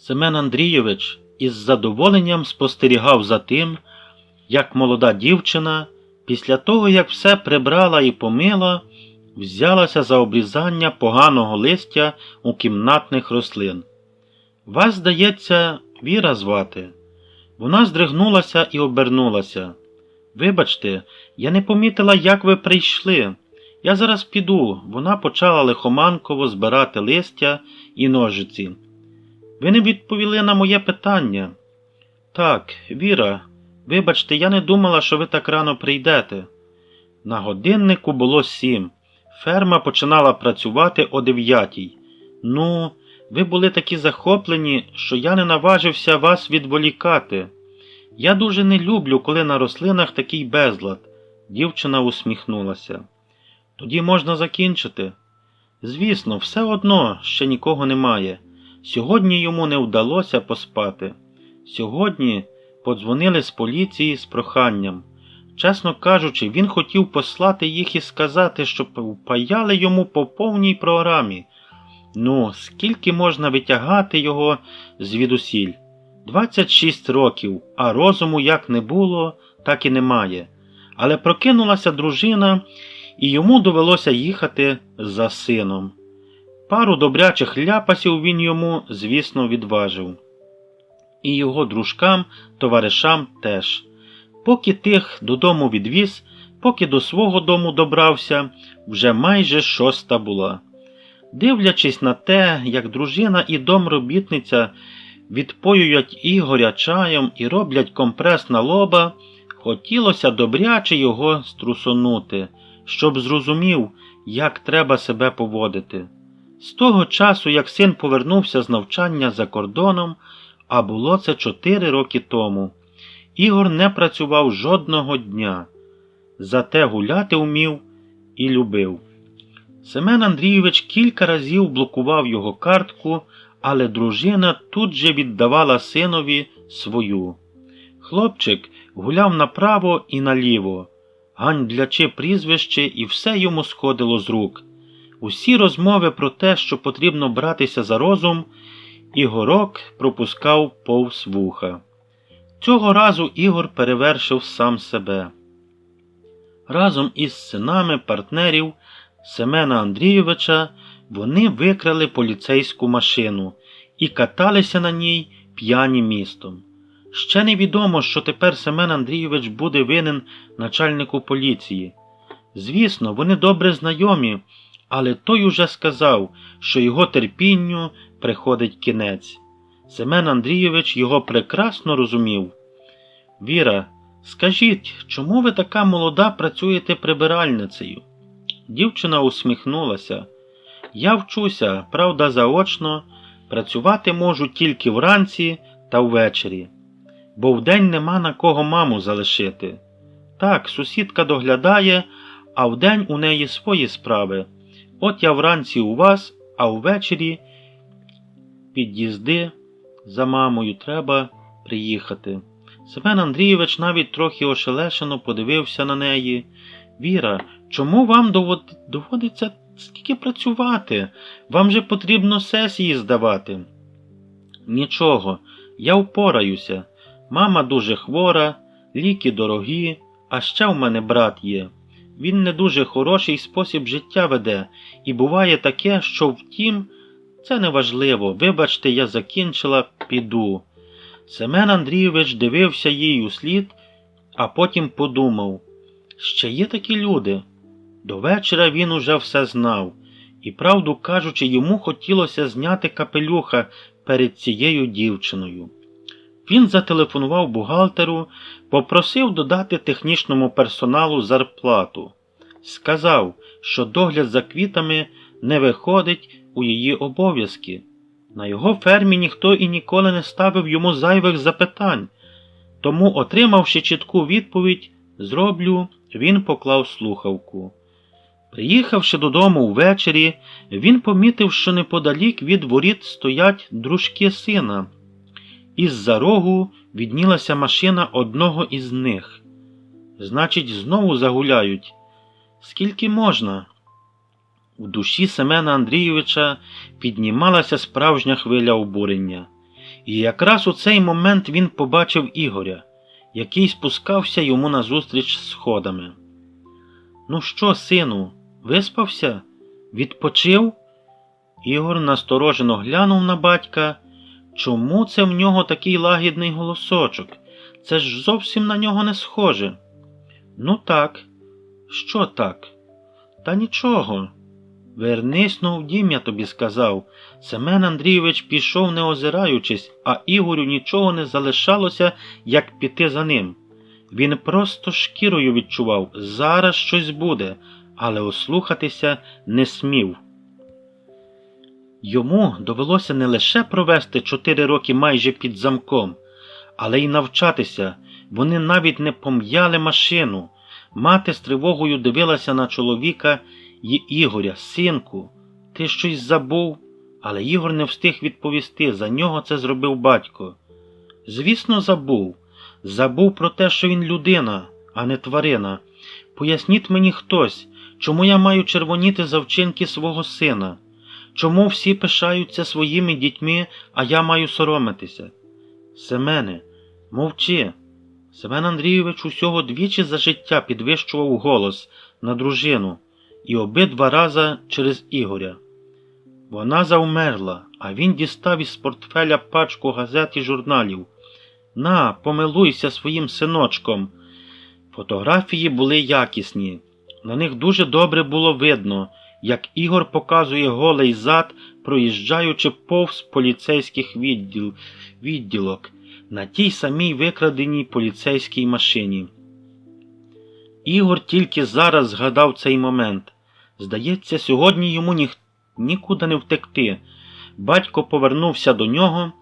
Семен Андрійович із задоволенням спостерігав за тим, як молода дівчина, після того, як все прибрала і помила, взялася за обрізання поганого листя у кімнатних рослин. Вас, здається, Віра звати. Вона здригнулася і обернулася. Вибачте, я не помітила, як ви прийшли. Я зараз піду. Вона почала лихоманково збирати листя і ножиці. Ви не відповіли на моє питання. Так, Віра, вибачте, я не думала, що ви так рано прийдете. На годиннику було сім. Ферма починала працювати о дев'ятій. Ну, ви були такі захоплені, що я не наважився вас відволікати. Я дуже не люблю, коли на рослинах такий безлад. Дівчина усміхнулася. Тоді можна закінчити. Звісно, все одно ще нікого немає. Сьогодні йому не вдалося поспати. Сьогодні подзвонили з поліції з проханням. Чесно кажучи, він хотів послати їх і сказати, що впаяли йому по повній програмі. Ну, скільки можна витягати його звідусіль? 26 років, а розуму як не було, так і немає. Але прокинулася дружина, і йому довелося їхати за сином. Пару добрячих ляпасів він йому, звісно, відважив. І його дружкам, товаришам теж. Поки тих додому відвіз, поки до свого дому добрався, вже майже шоста була. Дивлячись на те, як дружина і домробітниця відпоюють Ігоря чаєм і роблять компрес на лоба, хотілося добряче його струсонути, щоб зрозумів, як треба себе поводити. З того часу, як син повернувся з навчання за кордоном, а було це чотири роки тому, Ігор не працював жодного дня, зате гуляти вмів і любив. Семен Андрійович кілька разів блокував його картку, але дружина тут же віддавала синові свою. Хлопчик гуляв направо і наліво, гандлячи прізвище, і все йому сходило з рук. Усі розмови про те, що потрібно братися за розум, Ігорок пропускав повз вуха. Цього разу Ігор перевершив сам себе. Разом із синами партнерів Семена Андрійовича вони викрали поліцейську машину і каталися на ній п'яні містом. Ще невідомо, що тепер Семен Андрійович буде винен начальнику поліції. Звісно, вони добре знайомі, але той уже сказав, що його терпінню приходить кінець. Семен Андрійович його прекрасно розумів. Віра, скажіть, чому ви така молода працюєте прибиральницею? Дівчина усміхнулася. Я вчуся, правда, заочно, працювати можу тільки вранці та ввечері, бо вдень нема на кого маму залишити. Так, сусідка доглядає, а вдень у неї свої справи. От я вранці у вас, а ввечері під'їзди за мамою треба приїхати. Семен Андрійович навіть трохи ошелешено подивився на неї. Віра, чому вам доводиться скільки працювати? Вам же потрібно сесії здавати. Нічого, я впораюся. Мама дуже хвора, ліки дорогі, а ще в мене брат є. Він не дуже хороший спосіб життя веде, і буває таке, що втім, це неважливо. Вибачте, я закінчила, піду. Семен Андрійович дивився їй у слід, а потім подумав ще є такі люди. До вечора він уже все знав, і, правду кажучи, йому хотілося зняти капелюха перед цією дівчиною. Він зателефонував бухгалтеру, попросив додати технічному персоналу зарплату. Сказав, що догляд за квітами не виходить у її обов'язки. На його фермі ніхто і ніколи не ставив йому зайвих запитань, тому, отримавши чітку відповідь, зроблю, він поклав слухавку. Приїхавши додому ввечері, він помітив, що неподалік від воріт стоять дружки сина. Із-за рогу віднілася машина одного із них. Значить, знову загуляють. Скільки можна? В душі Семена Андрійовича піднімалася справжня хвиля обурення. І якраз у цей момент він побачив Ігоря, який спускався йому назустріч сходами. Ну що, сину, виспався? Відпочив? Ігор насторожено глянув на батька. Чому це в нього такий лагідний голосочок? Це ж зовсім на нього не схоже. Ну так, що так? Та нічого. Вернись ну в дім, я тобі сказав. Семен Андрійович пішов, не озираючись, а Ігорю нічого не залишалося, як піти за ним. Він просто шкірою відчував, зараз щось буде, але ослухатися не смів. Йому довелося не лише провести чотири роки майже під замком, але й навчатися. Вони навіть не пом'яли машину. Мати з тривогою дивилася на чоловіка й Ігоря, синку, ти щось забув, але Ігор не встиг відповісти. За нього це зробив батько. Звісно, забув. Забув про те, що він людина, а не тварина. Поясніть мені хтось, чому я маю червоніти за вчинки свого сина. Чому всі пишаються своїми дітьми, а я маю соромитися? Семене, мовчи. Семен Андрійович усього двічі за життя підвищував голос на дружину і обидва рази через Ігоря. Вона завмерла, а він дістав із портфеля пачку газет і журналів. На, помилуйся своїм синочком. Фотографії були якісні. На них дуже добре було видно, як Ігор показує голий зад, проїжджаючи повз поліцейських відділ, відділок на тій самій викраденій поліцейській машині. Ігор тільки зараз згадав цей момент. Здається, сьогодні йому ні, нікуди не втекти. Батько повернувся до нього.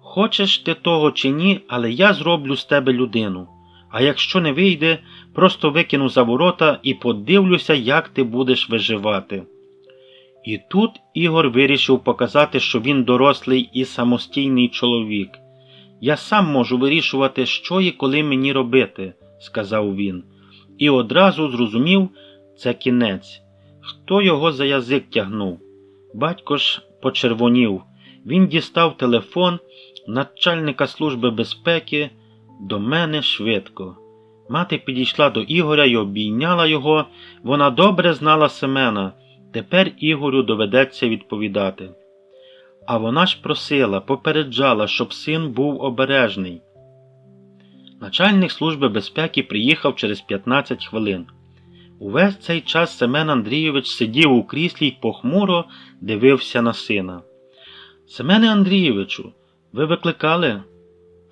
Хочеш ти того чи ні, але я зроблю з тебе людину. А якщо не вийде, просто викину за ворота і подивлюся, як ти будеш виживати. І тут Ігор вирішив показати, що він дорослий і самостійний чоловік. Я сам можу вирішувати, що і коли мені робити, сказав він, і одразу зрозумів це кінець. Хто його за язик тягнув? Батько ж почервонів. Він дістав телефон начальника Служби безпеки до мене швидко. Мати підійшла до Ігоря і обійняла його. Вона добре знала Семена. Тепер Ігорю доведеться відповідати. А вона ж просила, попереджала, щоб син був обережний. Начальник Служби безпеки приїхав через 15 хвилин. Увесь цей час Семен Андрійович сидів у кріслі й похмуро дивився на сина. Семене Андрійовичу, ви викликали?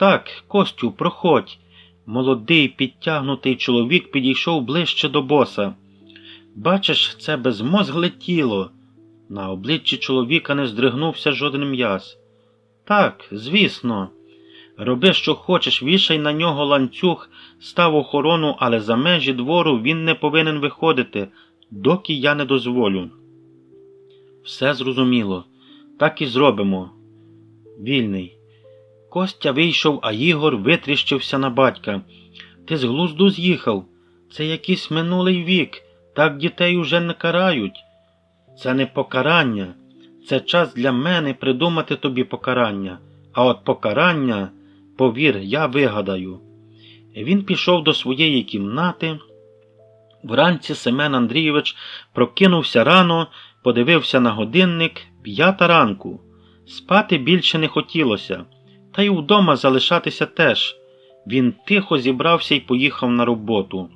Так, Костю, проходь. Молодий, підтягнутий чоловік підійшов ближче до боса. Бачиш, це безмозгле тіло. На обличчі чоловіка не здригнувся жоден м'яз. Так, звісно. Роби, що хочеш, вішай на нього ланцюг, став охорону, але за межі двору він не повинен виходити, доки я не дозволю. Все зрозуміло. Так і зробимо. Вільний. Костя вийшов, а Ігор витріщився на батька. Ти з глузду з'їхав. Це якийсь минулий вік. Так дітей уже не карають. Це не покарання. Це час для мене придумати тобі покарання. А от покарання, повір, я вигадаю. Він пішов до своєї кімнати. Вранці Семен Андрійович прокинувся рано, подивився на годинник п'ята ранку. Спати більше не хотілося, та й удома залишатися теж. Він тихо зібрався і поїхав на роботу.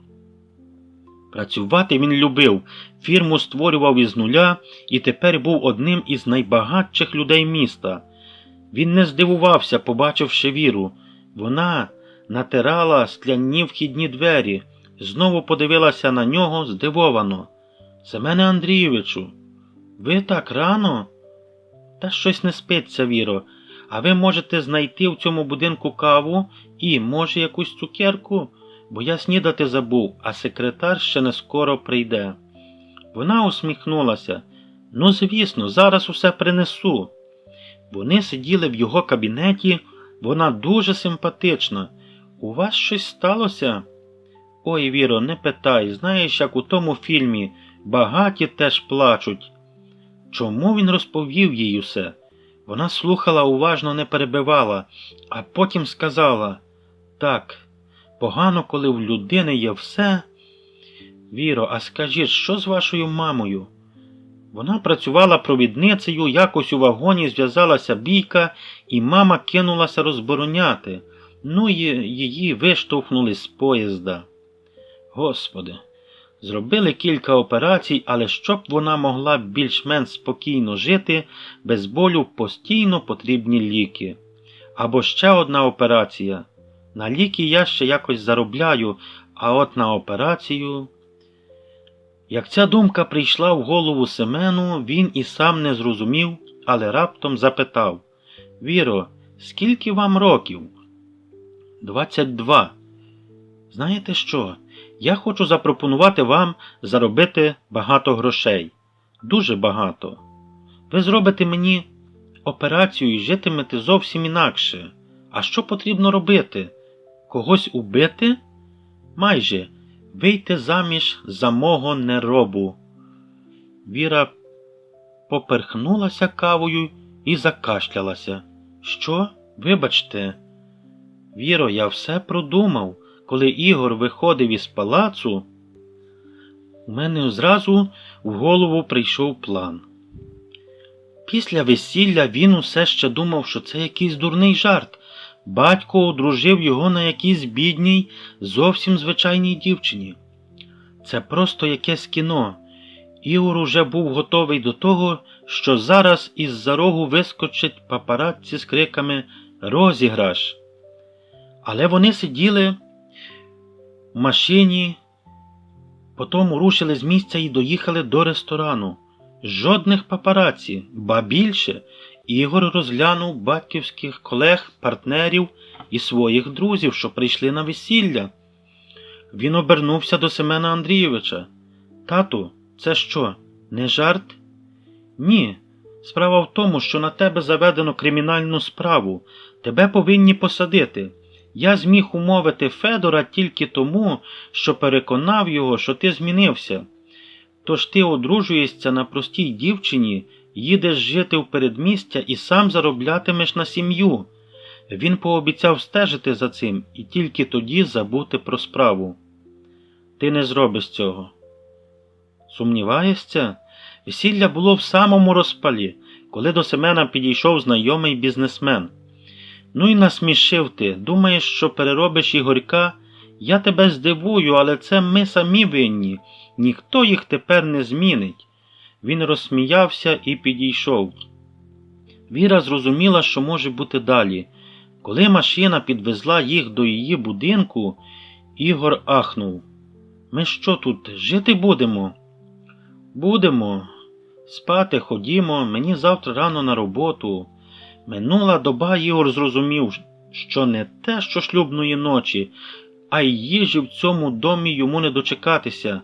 Працювати він любив, фірму створював із нуля і тепер був одним із найбагатших людей міста. Він не здивувався, побачивши віру. Вона натирала скляні вхідні двері, знову подивилася на нього здивовано. Семене Андрійовичу, ви так рано? Та щось не спиться, Віро, а ви можете знайти в цьому будинку каву і, може, якусь цукерку, бо я снідати забув, а секретар ще не скоро прийде. Вона усміхнулася. Ну, звісно, зараз усе принесу. Вони сиділи в його кабінеті, вона дуже симпатична. У вас щось сталося? Ой, Віро, не питай, знаєш, як у тому фільмі багаті теж плачуть. Чому він розповів їй усе? Вона слухала уважно, не перебивала, а потім сказала так, погано, коли в людини є все. Віро, а скажіть, що з вашою мамою? Вона працювала провідницею, якось у вагоні зв'язалася бійка, і мама кинулася розбороняти. Ну і її виштовхнули з поїзда. Господи, зробили кілька операцій, але щоб вона могла більш-менш спокійно жити, без болю постійно потрібні ліки. Або ще одна операція. На ліки я ще якось заробляю, а от на операцію. Як ця думка прийшла в голову Семену, він і сам не зрозумів, але раптом запитав Віро, скільки вам років? Двадцять два. Знаєте що? Я хочу запропонувати вам заробити багато грошей. Дуже багато. Ви зробите мені операцію і житимете зовсім інакше. А що потрібно робити? Когось убити? Майже вийти заміж за мого неробу. Віра поперхнулася кавою і закашлялася. Що? Вибачте, Віро, я все продумав. Коли Ігор виходив із палацу, у мене зразу в голову прийшов план. Після весілля він усе ще думав, що це якийсь дурний жарт. Батько одружив його на якійсь бідній, зовсім звичайній дівчині. Це просто якесь кіно. Ігор уже був готовий до того, що зараз із-за рогу вискочить папарадці з криками Розіграш. Але вони сиділи машині, потім рушили з місця і доїхали до ресторану. Жодних папараці, ба більше, Ігор розглянув батьківських колег, партнерів і своїх друзів, що прийшли на весілля. Він обернувся до Семена Андрійовича. Тату, це що, не жарт? Ні. Справа в тому, що на тебе заведено кримінальну справу. Тебе повинні посадити. Я зміг умовити Федора тільки тому, що переконав його, що ти змінився. Тож ти одружуєшся на простій дівчині, їдеш жити в передмістя і сам зароблятимеш на сім'ю. Він пообіцяв стежити за цим і тільки тоді забути про справу. Ти не зробиш цього. Сумніваєшся? Весілля було в самому розпалі, коли до Семена підійшов знайомий бізнесмен. Ну і насмішив ти. Думаєш, що переробиш Ігорька? Я тебе здивую, але це ми самі винні. Ніхто їх тепер не змінить. Він розсміявся і підійшов. Віра зрозуміла, що може бути далі. Коли машина підвезла їх до її будинку, Ігор ахнув. Ми що тут жити будемо? Будемо. Спати ходімо, мені завтра рано на роботу. Минула доба Ігор зрозумів, що не те, що шлюбної ночі, а й їжі в цьому домі йому не дочекатися.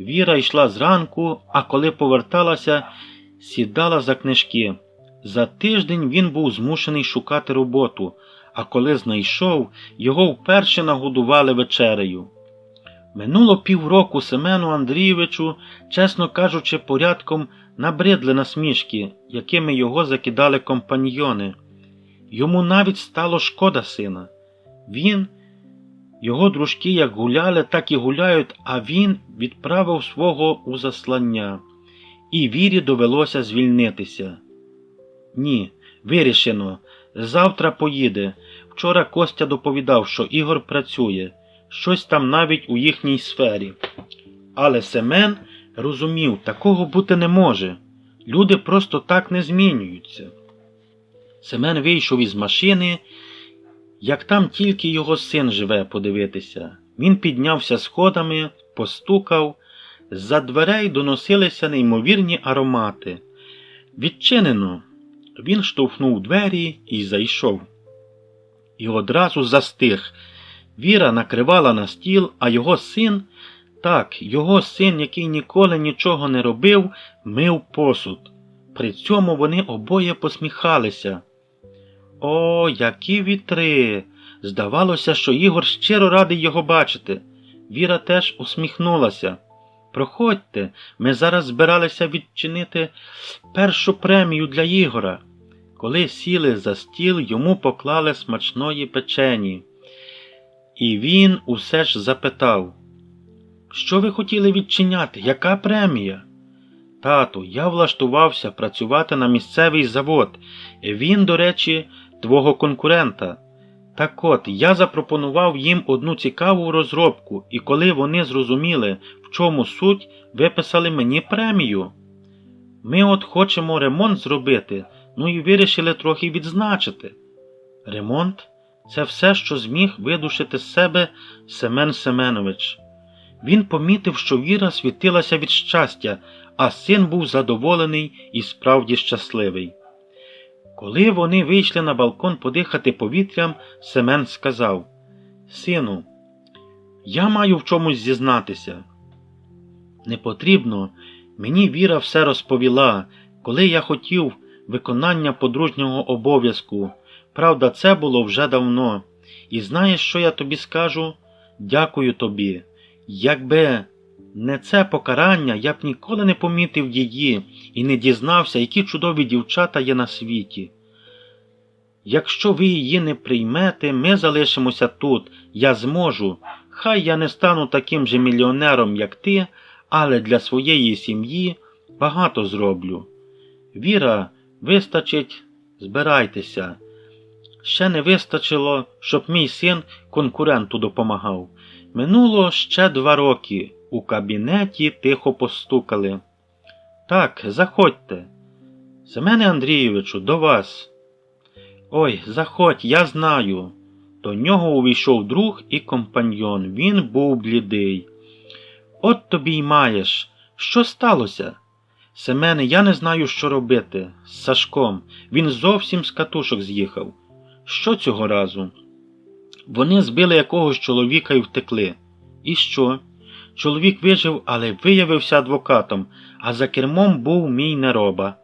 Віра йшла зранку, а коли поверталася, сідала за книжки. За тиждень він був змушений шукати роботу, а коли знайшов, його вперше нагодували вечерею. Минуло півроку Семену Андрійовичу, чесно кажучи, порядком набридли насмішки, якими його закидали компаньйони. Йому навіть стало шкода сина. Він, його дружки як гуляли, так і гуляють, а він відправив свого у заслання, і вірі довелося звільнитися. Ні, вирішено. Завтра поїде. Вчора Костя доповідав, що Ігор працює, щось там навіть у їхній сфері. Але Семен розумів, такого бути не може. Люди просто так не змінюються. Семен вийшов із машини, як там тільки його син живе подивитися. Він піднявся сходами, постукав, з-за дверей доносилися неймовірні аромати. Відчинено. Він штовхнув двері і зайшов. І одразу застиг. Віра накривала на стіл, а його син, так, його син, який ніколи нічого не робив, мив посуд. При цьому вони обоє посміхалися. О, які вітри! Здавалося, що Ігор щиро радий його бачити. Віра теж усміхнулася. Проходьте, ми зараз збиралися відчинити першу премію для Ігора. Коли сіли за стіл, йому поклали смачної печені. І він усе ж запитав, що ви хотіли відчиняти? Яка премія? Тату, я влаштувався працювати на місцевий завод. Він, до речі, твого конкурента. Так от, я запропонував їм одну цікаву розробку, і коли вони зрозуміли, в чому суть, виписали мені премію. Ми от хочемо ремонт зробити, ну і вирішили трохи відзначити. Ремонт це все, що зміг видушити з себе Семен Семенович. Він помітив, що Віра світилася від щастя, а син був задоволений і справді щасливий. Коли вони вийшли на балкон подихати повітрям, Семен сказав Сину, я маю в чомусь зізнатися. Не потрібно, мені Віра все розповіла, коли я хотів виконання подружнього обов'язку. Правда, це було вже давно. І знаєш, що я тобі скажу? Дякую тобі. Якби не це покарання, я б ніколи не помітив її і не дізнався, які чудові дівчата є на світі. Якщо ви її не приймете, ми залишимося тут, я зможу. Хай я не стану таким же мільйонером, як ти, але для своєї сім'ї багато зроблю. Віра, вистачить, збирайтеся. Ще не вистачило, щоб мій син конкуренту допомагав. Минуло ще два роки. У кабінеті тихо постукали. Так, заходьте. Семене Андрійовичу, до вас. Ой, заходь, я знаю. До нього увійшов друг і компаньйон. Він був блідий. От тобі й маєш. Що сталося? Семене, я не знаю, що робити. З Сашком. Він зовсім з катушок з'їхав. Що цього разу? Вони збили якогось чоловіка і втекли. І що? Чоловік вижив, але виявився адвокатом, а за кермом був мій нероба.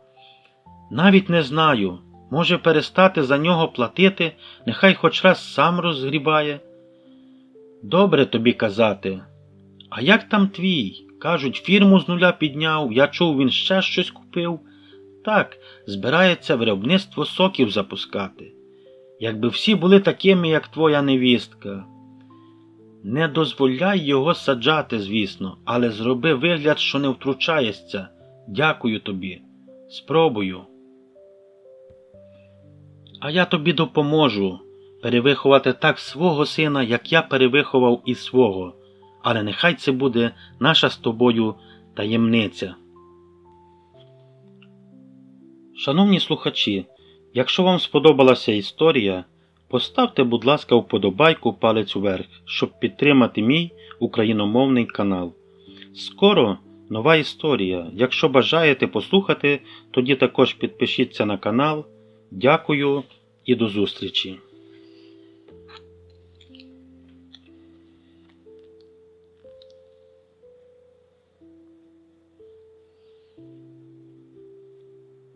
Навіть не знаю. Може перестати за нього платити, нехай хоч раз сам розгрібає. Добре тобі казати. А як там твій? Кажуть, фірму з нуля підняв, я чув, він ще щось купив. Так, збирається виробництво соків запускати. Якби всі були такими, як твоя невістка. Не дозволяй його саджати, звісно, але зроби вигляд, що не втручаєшся. Дякую тобі. Спробую. А я тобі допоможу перевиховати так свого сина, як я перевиховав і свого. Але нехай це буде наша з тобою таємниця. Шановні слухачі, якщо вам сподобалася історія, поставте, будь ласка, вподобайку палець вверх, щоб підтримати мій україномовний канал. Скоро нова історія. Якщо бажаєте послухати, тоді також підпишіться на канал. Дякую і до зустрічі!